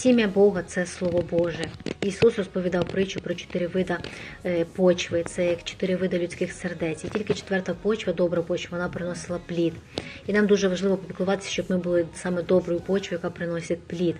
Сім'я Бога це Слово Боже. Ісус розповідав притчу про чотири вида е, почви. Це як чотири види людських сердець. І тільки четверта почва, добра почва, вона приносила плід. І нам дуже важливо попіклуватися, щоб ми були саме доброю почвою, яка приносить плід.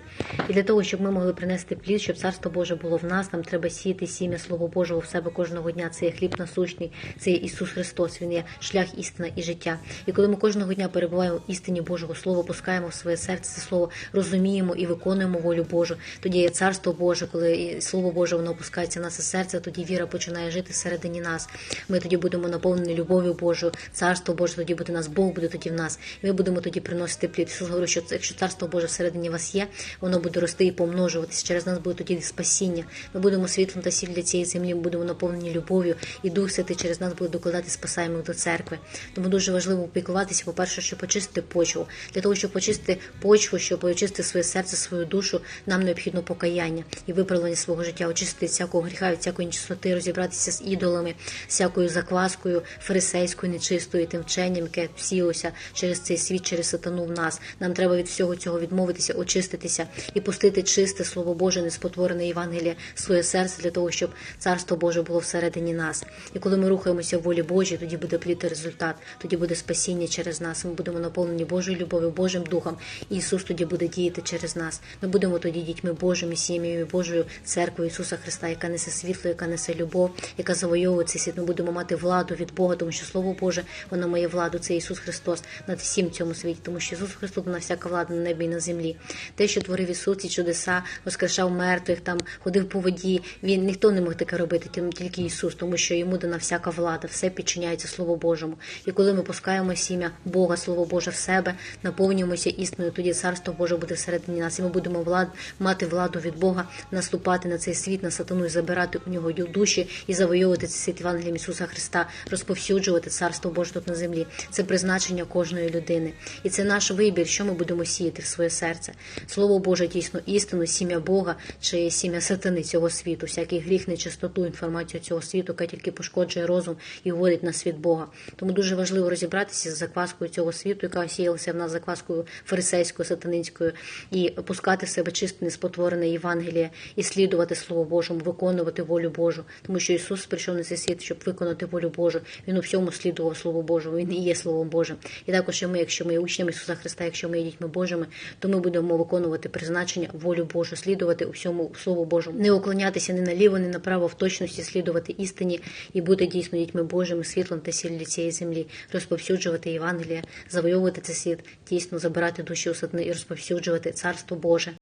І для того, щоб ми могли принести плід, щоб царство Боже було в нас, нам треба сіяти сім'я Слово Божого в себе кожного дня. Це є хліб насущний, це є Ісус Христос. Він є шлях, істина і життя. І коли ми кожного дня перебуваємо в істині Божого Слова, пускаємо в своє серце це слово, розуміємо і виконуємо волю Божу. Тоді є царство Боже, коли Слово Боже воно опускається в наше серце, тоді віра починає жити всередині нас. Ми тоді будемо наповнені любов'ю Божою, царство Боже тоді буде нас, Бог буде тоді в нас. І ми будемо тоді приносити плід. Ісус говорить, що якщо царство Боже всередині вас є, воно буде рости і помножуватися. Через нас буде тоді спасіння. Ми будемо світлом та сіль для цієї землі. Ми будемо наповнені любов'ю, і Дух Святий через нас буде докладати спасаємо до церкви. Тому дуже важливо опікуватися, по-перше, щоб почистити почву. Для того, щоб почистити почву, щоб очистити своє серце, свою душу, нам необхідно покаяння і виправлення свого життя, очистити всякого гріха, від всякої нечистоти, розібратися з ідолами, всякою закваскою, фарисейською, нечистою, тим вченням, яке всілося через цей світ, через сатану в нас. Нам треба від всього цього відмовитися, очиститися і пустити чисте слово Боже, неспотворене Євангеліє своє серце для того, щоб царство Боже було всередині нас. І коли ми рухаємося в волі Божій, тоді буде плід і результат, тоді буде спасіння через нас. Ми будемо наповнені Божою любов'ю, Божим Духом. І Ісус тоді буде діяти через нас. Ми будемо тоді дітьми Божими, сім'ями Божою церквою Ісуса Христа, яка несе світло, яка несе любов, яка завойовує цей світ. Ми будемо мати владу від Бога, тому що Слово Боже, воно має владу. Це Ісус Христос над всім цьому світі, тому що Ісус Христос на всяка влада на небі і на землі. Те, що творив Ісус, ці чудеса, воскрешав мертвих, там ходив по воді. Він ніхто не мог таке робити, тим- тільки Ісус, тому що йому дана всяка влада, все підчиняється Слову Божому. І коли ми пускаємо сім'я Бога, Слово Боже в себе, наповнюємося істиною, тоді царство Боже буде всередині нас, і ми будемо влад мати владу від Бога, наступати на цей світ, на сатану і забирати у нього душі і завойовувати цей світ Євангелієм Ісуса Христа, розповсюджувати царство Боже тут на землі. Це призначення кожної людини, і це наш вибір, що ми будемо сіяти в своє серце. Слово Боже дійсно істину, сім'я Бога чи сім'я сатани цього світу, всякий гріх, нечистоту, інформацію цього світу, яка тільки пошкоджує розум і вводить на світ Бога. Тому дуже важливо розібратися з закваскою цього світу, яка сіялася в нас закваскою фарисейською, сатанинською, і пускати в себе чисте, неспотворене Євангеліє, і слідувати Слову Божому, виконувати волю Божу, тому що Ісус прийшов на цей світ, щоб виконати волю Божу. Він у всьому слідував Слову Божому. Він і є Словом Божим. І також і ми, якщо ми є учнями Ісуса Христа, якщо ми є дітьми Божими, то ми будемо виконувати призначення, волю Божу, слідувати у всьому Слову Божому, не уклонятися ні наліво, ні направо, в точності слідувати істині і бути дійсно дітьми Божими, світлом та сіллю цієї землі, розповсюджувати Євангеліє, завойовувати цей світ, дійсно забирати душі у сатани і розповсюджувати царство Боже.